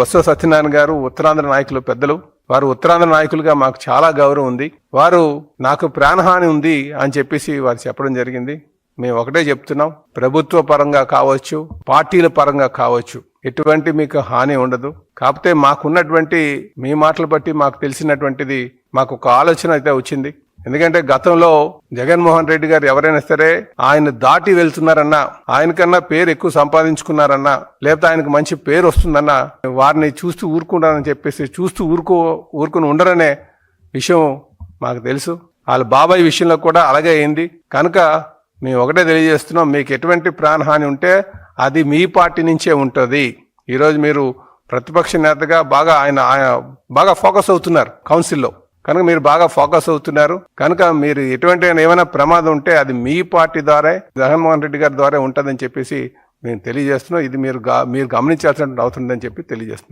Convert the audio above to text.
బొత్స సత్యనారాయణ గారు ఉత్తరాంధ్ర నాయకులు పెద్దలు. వారు ఉత్తరాంధ్ర నాయకులుగా మాకు చాలా గౌరవం ఉంది. వారు నాకు ప్రాణహాని ఉంది అని చెప్పేసి వారు చెప్పడం జరిగింది. మేము ఒకటే చెప్తున్నాం. ప్రభుత్వ పరంగా కావచ్చు పార్టీల పరంగా కావచ్చు ఎటువంటి మీకు హాని ఉండదు. కాకపోతే మాకున్నటువంటి మీ మాటలు బట్టి మాకు తెలిసినటువంటిది మాకు ఒక ఆలోచన అయితే వచ్చింది. ఎందుకంటే గతంలో జగన్మోహన్ రెడ్డి గారు ఎవరైనా సరే ఆయన దాటి వెళ్తున్నారన్నా ఆయనకన్నా పేరు ఎక్కువ సంపాదించుకున్నారన్నా లేకపోతే ఆయనకు మంచి పేరు వస్తుందన్నా వారిని చూస్తూ ఊరుకుంటారని చెప్పేసి చూస్తూ ఊరుకో ఊరుకుని ఉండరనే విషయం మాకు తెలుసు. వాళ్ళ బాబాయ్ విషయంలో కూడా అలాగే అయింది. కనుక మేము ఒకటే తెలియజేస్తున్నాం మీకు ఎటువంటి ప్రాణహాని ఉంటే అది మీ పార్టీ నుంచే ఉంటుంది. ఈరోజు మీరు ప్రతిపక్ష నేతగా బాగా ఆయన ఆయన బాగా ఫోకస్ అవుతున్నారు కౌన్సిల్లో. కనుక మీరు బాగా ఫోకస్ అవుతున్నారు. కనుక మీరు ఎటువంటి ఏమైనా ప్రమాదం ఉంటే అది మీ పార్టీ ద్వారా జగన్మోహన్ రెడ్డి గారి ద్వారా ఉంటుందని చెప్పేసి నేను తెలియజేస్తున్నాను. ఇది మీరు మీరు గమనించాల్సిన అవసరం ఉందని చెప్పి తెలియజేస్తున్నాను.